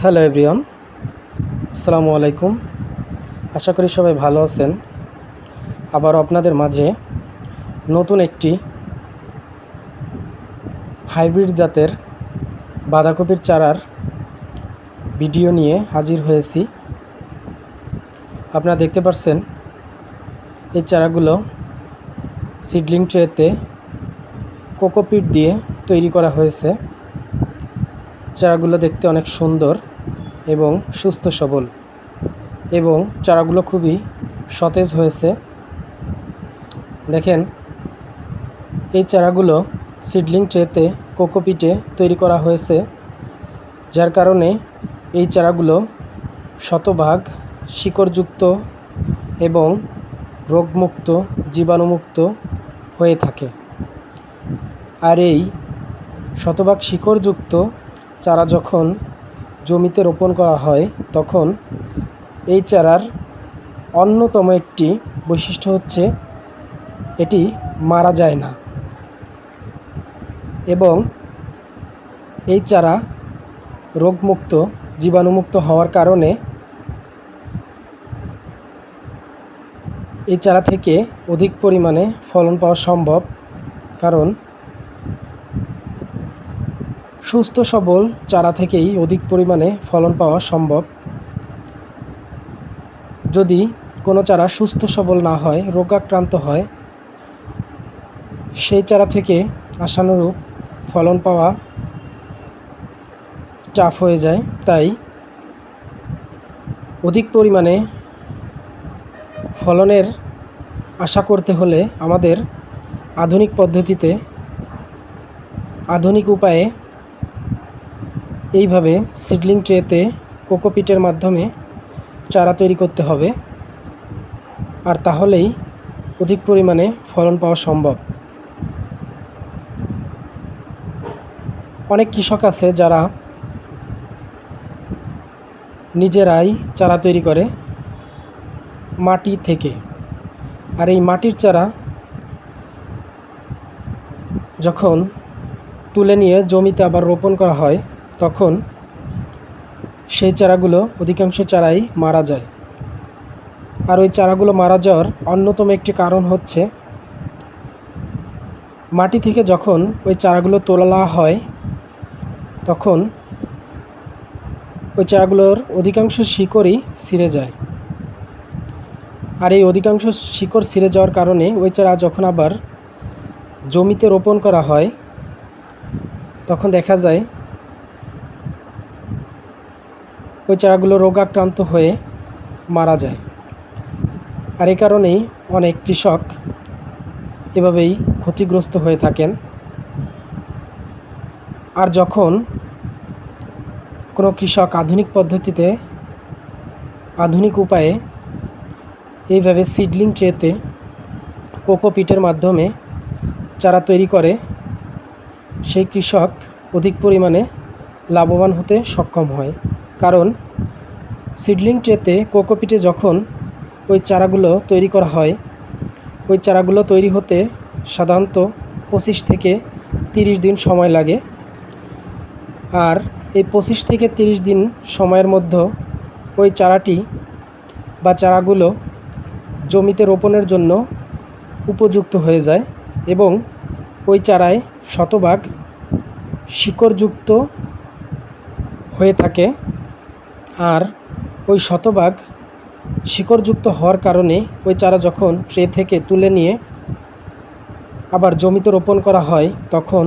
Hello everyone, আসসালামু আলাইকুম। আশা করি সবাই ভালো আছেন। আবার আপনাদের মাঝে নতুন একটি হাইব্রিড জাতের বাঁধাকপির চারার ভিডিও নিয়ে হাজির হয়েছি। আপনারা দেখতে পাচ্ছেন এই চারাগুলো সিডলিং ট্রেতে কোকোপিট দিয়ে তৈরি করা হয়েছে। চারাগুলো দেখতে অনেক সুন্দর এবং সুস্থ সবল এবং চারাগুলো খুবই সতেজ হয়েছে। দেখেন, এই চারাগুলো সিডলিং ট্রেতে, কোকোপিটে তৈরি করা হয়েছে, যার কারণে এই চারাগুলো শতভাগ শিকড়যুক্ত এবং রোগমুক্ত, জীবাণুমুক্ত হয়ে থাকে। আর এই শতভাগ শিকড়যুক্ত চারা যখন জমিতে রোপণ করা হয়, তখন এই চারার অন্যতম একটি বৈশিষ্ট্য হচ্ছে এটি মারা যায় না। এবং এই চারা রোগমুক্ত, জীবাণুমুক্ত হওয়ার কারণে এই চারা থেকে অধিক পরিমাণে ফলন পাওয়া সম্ভব। কারণ সুস্থ, সবল চারা থেকেই অধিক পরিমাণে ফলন পাওয়া সম্ভব। যদি কোনো চারা সুস্থ, সবল না হয়, রোগাক্রান্ত হয়, সেই চারা থেকে আশানুরূপ ফলন পাওয়া টাফ হয়ে যায়। তাই অধিক পরিমাণে ফলনের আশা করতে হলে আমাদের আধুনিক পদ্ধতিতে আধুনিক উপায়ে এইভাবে সিডলিং ট্রেতে কোকোপিটের মাধ্যমে চারা তৈরি করতে হবে আর তাহলেই অধিক পরিমাণে ফলন পাওয়া সম্ভব। অনেক কৃষক আছে যারা নিজেরাই চারা তৈরি করে মাটি থেকে। আর এই মাটির চারা যখন তুলে নিয়ে জমিতে আবার রোপণ করা হয় তখন সেই চারাগুলো অধিকাংশ চারাই মারা যায়। আর ওই চারাগুলো মারা যাওয়ার অন্যতম একটি কারণ হচ্ছে মাটি থেকে যখন ওই চারাগুলো তোলা হয়, তখন ওই চারাগুলোর অধিকাংশ শিকড়ই ছিঁড়ে যায়। আর এই অধিকাংশ শিকড় ছিঁড়ে যাওয়ার কারণে ওই চারা যখন আবার জমিতে রোপণ করা হয়, তখন দেখা যায় ওই চারাগুলো রোগাক্রান্ত হয়ে মারা যায়। আর এই কারণেই অনেক কৃষক এভাবেই ক্ষতিগ্রস্ত হয়ে থাকেন। আর যখন কোনো কৃষক আধুনিক পদ্ধতিতে আধুনিক উপায়ে এইভাবে সিডলিং ট্রেতে কোকোপিটের মাধ্যমে চারা তৈরি করে, সেই কৃষক অধিক পরিমাণে লাভবান হতে সক্ষম হয়। কারণ সিডলিং ট্রেতে কোকোপিটে যখন ওই চারাগুলো তৈরি করা হয়, ওই চারাগুলো তৈরি হতে সাধারণত পঁচিশ থেকে তিরিশ দিন সময় লাগে। আর এই পঁচিশ থেকে তিরিশ দিন সময়ের মধ্যে ওই চারাটি বা চারাগুলো জমিতে রোপণের জন্য উপযুক্ত হয়ে যায় এবং ওই চারায় শতভাগ শিকড়যুক্ত হয়ে থাকে। আর ওই শতভাগ শিকড়যুক্ত হওয়ার কারণে ওই চারা যখন ট্রে থেকে তুলে নিয়ে আবার জমিতে রোপণ করা হয়, তখন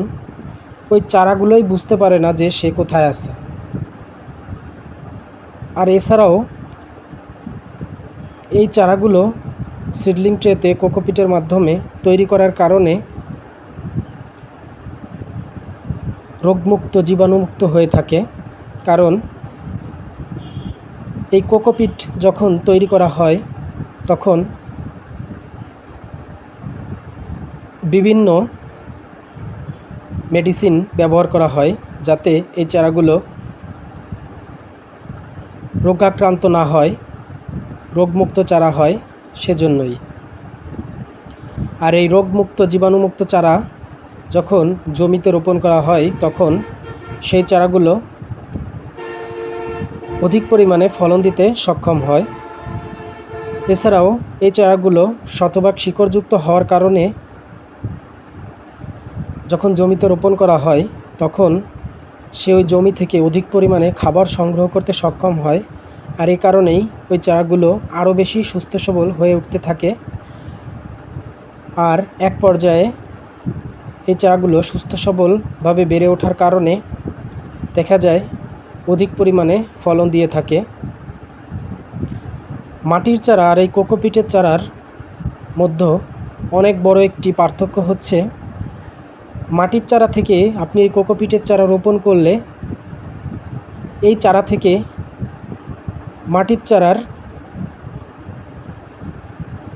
ওই চারাগুলোই বুঝতে পারে না যে সে কোথায় আছে। আর এছাড়াও এই চারাগুলো সিডলিং ট্রেতে কোকোপিটের মাধ্যমে তৈরি করার কারণে রোগমুক্ত, জীবাণুমুক্ত হয়ে থাকে। কারণ এই কোকোপিট যখন তৈরি করা হয়, তখন বিভিন্ন মেডিসিন ব্যবহার করা হয় যাতে এই চারাগুলো রোগাক্রান্ত না হয়, রোগমুক্ত চারা হয় সেজন্যই। আর এই রোগমুক্ত, জীবাণুমুক্ত চারা যখন জমিতে রোপণ করা হয়, তখন সেই চারাগুলো অধিক পরিমাণে ফলন দিতে সক্ষম হয়। এছাড়াও, এই চারাগুলো শতভাগ শিকড়যুক্ত হওয়ার কারণে যখন জমিতে রোপণ করা হয়, তখন সে ওই জমি থেকে অধিক পরিমাণে খাবার সংগ্রহ করতে সক্ষম হয় আর এই কারণেই ওই চারাগুলো আরও বেশি সুস্থ সবল হয়ে উঠতে থাকে। আর এক পর্যায়ে এই চারাগুলো সুস্থ সবলভাবে বেড়ে ওঠার কারণে দেখা যায় অধিক পরিমাণে ফলন দিয়ে থাকে। মাটির চারা আর এই কোকোপিটের চারার মধ্যে অনেক বড় একটি পার্থক্য হচ্ছে, মাটির চারা থেকে আপনি এই কোকোপিটের চারা রোপণ করলে এই চারা থেকে মাটির চারার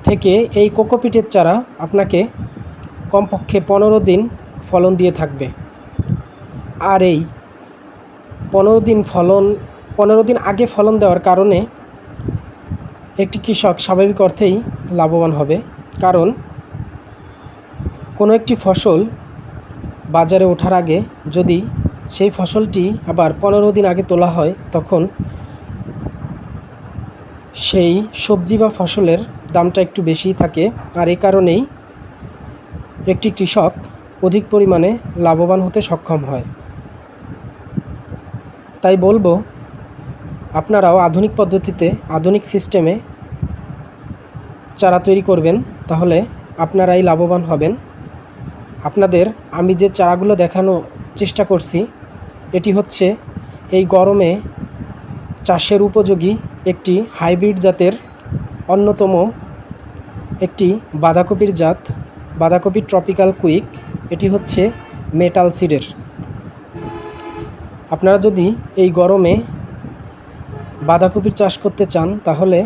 থেকে এই কোকোপিটের চারা আপনাকে কমপক্ষে পনেরো দিন ফলন দিয়ে থাকবে। আর এই পনেরো দিন ফলন, পনেরো দিন আগে ফলন দেওয়ার কারণে একটি কৃষক স্বাভাবিক অর্থেই লাভবান হবে। কারণ কোনো একটি ফসল বাজারে ওঠার আগে যদি সেই ফসলটি আবার পনেরো দিন আগে তোলা হয়, তখন সেই সবজি বা ফসলের দামটা একটু বেশিই থাকে। আর এ কারণেই একটি কৃষক অধিক পরিমাণে লাভবান হতে সক্ষম হয়। তাই বলব, আপনারাও আধুনিক পদ্ধতিতে আধুনিক সিস্টেমে চারা তৈরি করবেন, তাহলে আপনারাই লাভবান হবেন। আপনাদের আমি যে চারাগুলো দেখানো চেষ্টা করছি, এটি হচ্ছে এই গরমে চাষের উপযোগী একটি হাইব্রিড জাতের অন্যতম একটি বাঁধাকপির জাত, বাঁধাকপি ট্রপিক্যাল কুইক। এটি হচ্ছে মেটাল সিডের। আপনারা যদি এই গরমে বাঁধাকপির চাষ করতে চান, তাহলে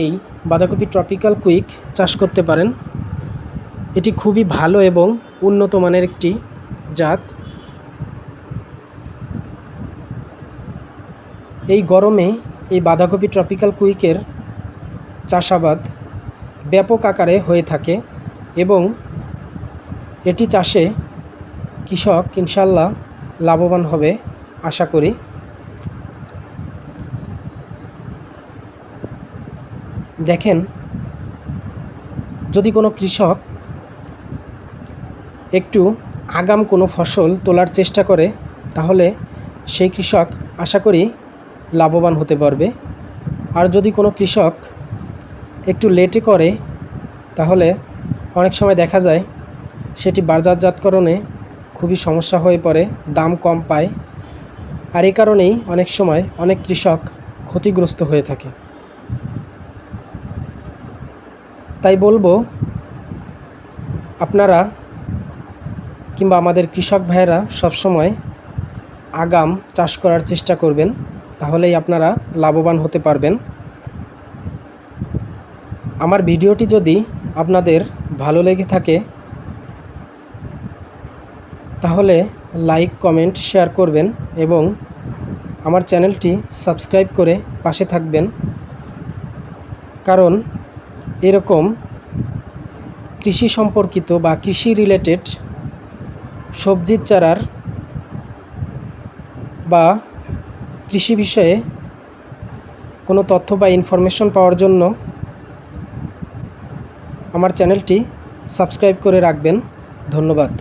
এই বাঁধাকপি ট্রপিক্যাল কুইক চাষ করতে পারেন। এটি খুবই ভালো এবং উন্নত মানের একটি জাত। এই গরমে এই বাঁধাকপি ট্রপিক্যাল কুইকের চাষাবাদ ব্যাপক আকারে হয়ে থাকে এবং এটি চাষে কৃষক ইনশাল্লাহ লাভবান হবে, আশা করি। দেখেন, যদি কোনো কৃষক একটু আগাম কোনো ফসল তোলার চেষ্টা করে, তাহলে সেই কৃষক আশা করি লাভবান হতে পারবে। আর যদি কোনো কৃষক একটু লেটে করে, তাহলে অনেক সময় দেখা যায় সেটি বাজারজাতকরণে খুবই সমস্যা হয়ে পড়ে, দাম কম পায়। আর এই কারণেই অনেক সময় অনেক কৃষক ক্ষতিগ্রস্ত হয়ে থাকে। তাই বলব, আপনারা কিংবা আমাদের কৃষক ভাইয়েরা সবসময় আগাম চাষ করার চেষ্টা করবেন, তাহলেই আপনারা লাভবান হতে পারবেন। আমার ভিডিওটি যদি আপনাদের ভালো লেগে থাকে তাহলে লাইক, কমেন্ট, শেয়ার করবেন এবং আমার চ্যানেলটি সাবস্ক্রাইব করে পাশে থাকবেন। কারণ এরকম কৃষি সম্পর্কিত বা কৃষি রিলেটেড সবজির চারার বা কৃষি বিষয়ে কোনো তথ্য বা ইনফরমেশন পাওয়ার জন্য আমার চ্যানেলটি সাবস্ক্রাইব করে রাখবেন। ধন্যবাদ।